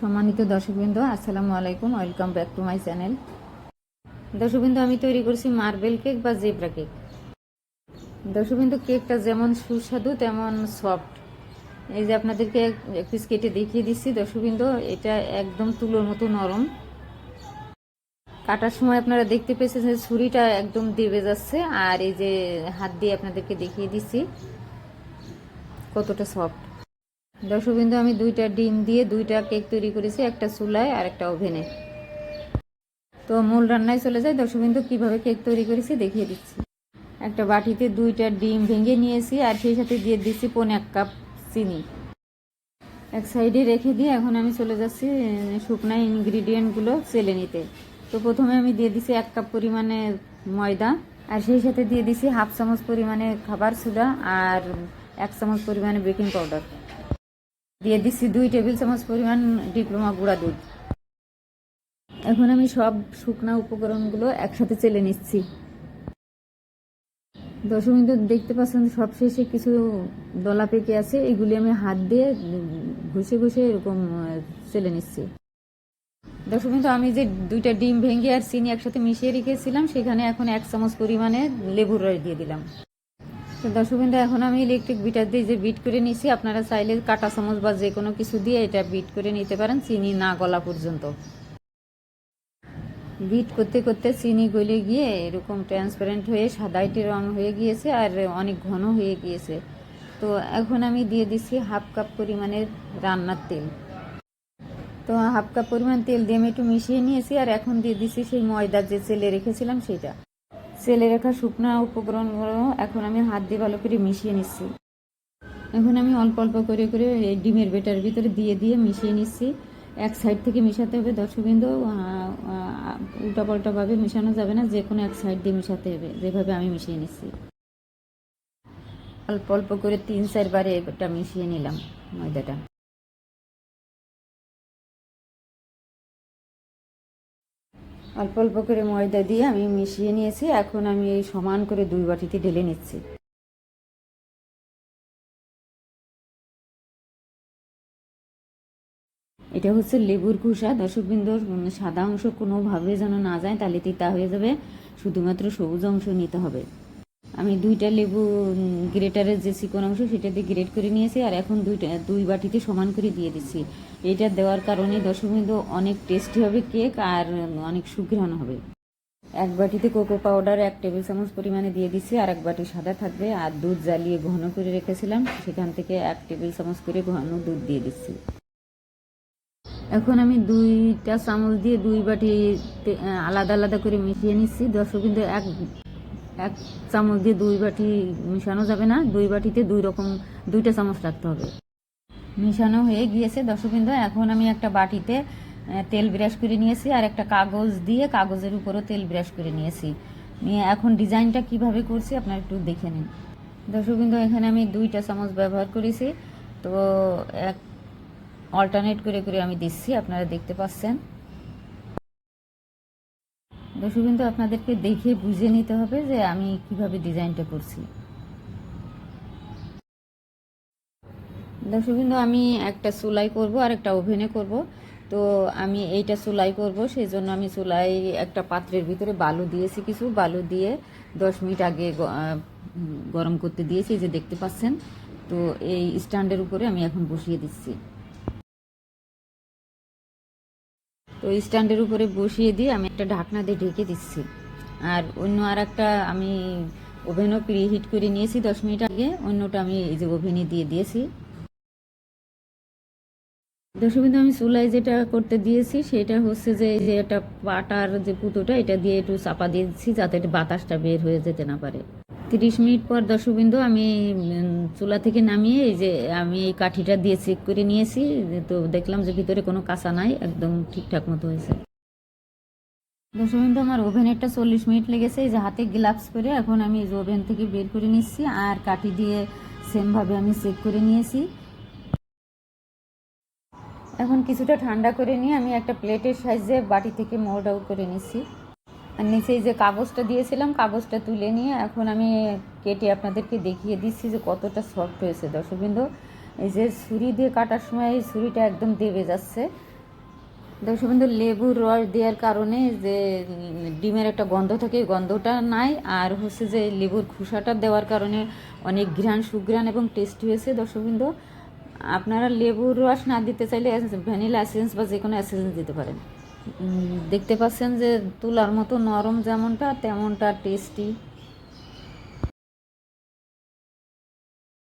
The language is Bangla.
সম্মানিত দর্শকবৃন্দ, আসসালামু আলাইকুম, welcome back to my channel. দর্শকবৃন্দ, আমি তৈরি করছি মার্বেল কেক বা জেব্রা কেক। দর্শকবৃন্দ, কেকটা যেমন সুস্বাদু, তেমন সফট। এই যে আপনাদেরকে এক- পিস কেটে দেখিয়ে দিচ্ছি, দর্শকবৃন্দ, এটা একদম তুলোর মতো নরম। কাটার সময় আপনারা দেখতে পেয়েছেন যে ছুরিটা একদম দেবে যাচ্ছে, আর এই যে হাত দিয়ে আপনাদেরকে দেখিয়ে দিচ্ছি কতটা সফট। দর্শকবিন্দু আমি দুইটা ডিম দিয়ে দুইটা কেক তৈরি করেছি, একটা চুলায় আর একটা ওভেনে। তো মূল রান্নায় চলে যায় দর্শকবিন্দু কীভাবে কেক তৈরি করেছি দেখিয়ে দিচ্ছি। একটা বাটিতে দুইটা ডিম ভেঙে নিয়েছি আর সেই সাথে দিয়ে দিচ্ছি পনে এক কাপ চিনি। এক সাইডে রেখে দিয়ে এখন আমি চলে যাচ্ছি শুকনা ইনগ্রিডিয়েন্টগুলো চেলে নিতে। তো প্রথমে আমি দিয়ে দিছি এক কাপ পরিমাণে ময়দা আর সেই সাথে দিয়ে দিছি হাফ চামচ পরিমাণে খাবার সোডা আর এক চামচ পরিমাণে বেকিং পাউডার। দিয়ে দিচ্ছি দুই টেবিল চামচ পরিমাণ ডিপ্লোমা গুঁড়া দুধ। এখন আমি সব শুকনা উপকরণগুলো একসাথে চেলে নিচ্ছি। দর্শক বিন্দু দেখতে পাচ্ছেন সব শেষে কিছু দলা পেকে আছে, এগুলি আমি হাত দিয়ে ঘষে ঘষে এরকম চেলে নিচ্ছি। দর্শক বিন্দু আমি যে দুইটা ডিম ভেঙে আর চিনি একসাথে মিশিয়ে রেখেছিলাম, সেখানে এখন এক চামচ পরিমাণে লেবুর রস দিয়ে দিলাম। তো এখন আমি ইলেকট্রিক বিটার দিয়ে যে বিট করে নিছি, আপনারা চাইলে কাটা চামচ বা যে কোনো কিছু দিয়ে এটা বিট করে নিতে পারেন, চিনি না গলা পর্যন্ত। বিট করতে করতে চিনি গলে গিয়ে এরকম ট্রান্সপারেন্ট হয়ে, সাদাইটে রং হয়ে গিয়েছে আর অনেক ঘন হয়ে গিয়েছে। তো এখন আমি দিয়ে দিচ্ছি হাফ কাপ পরিমাণের রান্নার তেল। তো হাফ কাপ পরিমাণ তেল দিয়ে আমি একটু মিশিয়ে নিয়েছি, আর এখন দিয়ে দিচ্ছি সেই ময়দার যে চেলে রেখেছিলাম, সেটা। চেলে রাখা শুকনা উপকরণগুলো এখন আমি হাত দিয়ে ভালো করে মিশিয়ে নিচ্ছি। এখন আমি অল্প অল্প করে করে এই ডিমের বেটার ভিতরে দিয়ে দিয়ে মিশিয়ে নিচ্ছি। এক সাইড থেকে মিশাতে হবে, দর্শকবৃন্দ উল্টা পাল্টাভাবে মেশানো যাবে না যে কোনো এক সাইড দিয়ে মিশাতে হবে, যেভাবে আমি মিশিয়ে নিচ্ছি। অল্প অল্প করে তিন চারবারে এটা মিশিয়ে নিলাম ময়দাটা। অল্প অল্প করে ময়দা দিয়ে আমি মিশিয়ে নিয়েছি। এখন আমি এই সমান করে দুই বাটিতে ঢেলে নিচ্ছি। এটা হচ্ছে লেবুর খোসা। দর্শকবৃন্দর সাদা অংশ কোনোভাবে যেন না যায়, তাহলে তিতা হয়ে যাবে। শুধুমাত্র সবুজ অংশ নিতে হবে। আমি দুইটা লেবু গ্রেটারের যে চিকন অংশ সেটা দিয়ে গ্রেট করে নিয়েছি আর এখন দুইটা, দুই বাটিতে সমান করে দিয়ে দিচ্ছি। এটা দেওয়ার কারণে দর্শকবৃন্দ অনেক টেস্টি হবে কেক আর অনেক সুঘ্রাণ হবে। এক বাটিতে কোকো পাউডার এক টেবিল চামচ পরিমাণে দিয়ে দিচ্ছি, আর এক বাটি সাদা থাকবে। আর দুধ জ্বালিয়ে ঘন করে রেখেছিলাম, সেখান থেকে এক টেবিল চামচ করে ঘন দুধ দিয়ে দিচ্ছি। এখন আমি দুইটা চামচ দিয়ে দুই বাটিতে, আলাদা আলাদা করে মিশিয়ে নিচ্ছি। দর্শক কিন্তু এক এক চামচ দিয়ে দুই বাটি মিশানো যাবে না, দুই বাটিতে দুই রকম, দুইটা চামচ রাখতে হবে। মিশানো হয়ে গিয়েছে। দর্শকবৃন্দ, এখন আমি একটা বাটিতে তেল ব্রাশ করে নিয়েছি আর একটা কাগজ দিয়ে কাগজের উপরও তেল ব্রাশ করে নিয়েছি। নিয়ে এখন ডিজাইনটা কীভাবে করছি আপনারা একটু দেখে নিন। দর্শকবৃন্দ, এখানে আমি দুইটা চামচ ব্যবহার করেছি। তো এক অল্টারনেট করে করে আমি দিচ্ছি, আপনারা দেখতে পাচ্ছেন। দর্শকবৃন্দ আপনাদেরকে দেখে বুঝে নিতে হবে যে আমি কীভাবে ডিজাইনটা করছি। দর্শকবৃন্দ আমি একটা চুলাই করব আর একটা ওভেনে করব। তো আমি এইটা চুলাই করব সেই জন্য আমি চুলাই একটা পাত্রের ভিতরে বালু দিয়েছি কিছু। বালু দিয়ে দশ মিনিট আগে গরম করতে দিয়েছি যে দেখতে পাচ্ছেন। তো এই স্ট্যান্ডের উপরে আমি এখন বসিয়ে দিচ্ছি। তো স্ট্যান্ডের উপরে বসিয়ে দিয়ে আমি একটা ঢাকনা দিয়ে ঢেকে দিচ্ছি। আর অন্য আর একটা আমি ওভেনও প্রি হিট করে নিয়েছি দশ মিনিট আগে, অন্যটা আমি এই যে ওভেনে দিয়ে দিয়েছি। দর্শকবিন্দু, আমি চুলায় যেটা করতে দিয়েছি সেটা হচ্ছে যে এই যে একটা পাটার যে পুতোটা, এটা দিয়ে একটু চাপা দিয়েছি যাতে বাতাসটা বের হয়ে যেতে না পারে। তিরিশ মিনিট পর দর্শকবিন্দু, আমি চুলা থেকে নামিয়ে এই যে আমি এই কাঠিটা দিয়ে চেক করে নিয়েছি, তো দেখলাম যে ভিতরে কোনো কাঁচা নাই, একদম ঠিকঠাক মতো হয়েছে। দর্শকবিন্দু, আমার ওভেনেরটা চল্লিশ মিনিট লেগেছে, এই যে হাতে গ্লাভস করে এখন আমি এই যে ওভেন থেকে বের করে নিচ্ছি, আর কাঠি দিয়ে সেমভাবে আমি চেক করে নিয়েছি। এখন কিছুটা ঠান্ডা করে নিয়ে আমি একটা প্লেটের সাইজে বাটি থেকে মোল্ড আউট করে নিচ্ছি। আর নিচে যে কাগজটা দিয়েছিলাম, কাগজটা তুলে নিয়ে এখন আমি কেটে আপনাদেরকে দেখিয়ে দিচ্ছি যে কতটা সফট হয়েছে। দর্শকবৃন্দ, এই যে ছুরি দিয়ে কাটার সময় এই ছুরিটা একদম দেবে যাচ্ছে। দর্শকবন্ধু লেবুর রস দেওয়ার কারণে যে ডিমের একটা গন্ধ থাকে গন্ধটা নাই। আর হচ্ছে যে লেবুর খোসাটা দেওয়ার কারণে অনেক ঘ্রাণ, সুঘ্রাণ এবং টেস্টি হয়েছে। দর্শকবৃন্দ, আপনারা লেবুর রস না দিতে চাইলে ভ্যানিলা এসেন্স বা যে কোনো এসেন্স দিতে পারেন। দেখতে পাচ্ছেন যে তুলার মতো নরম যেমনটা তেমনটা টেস্টি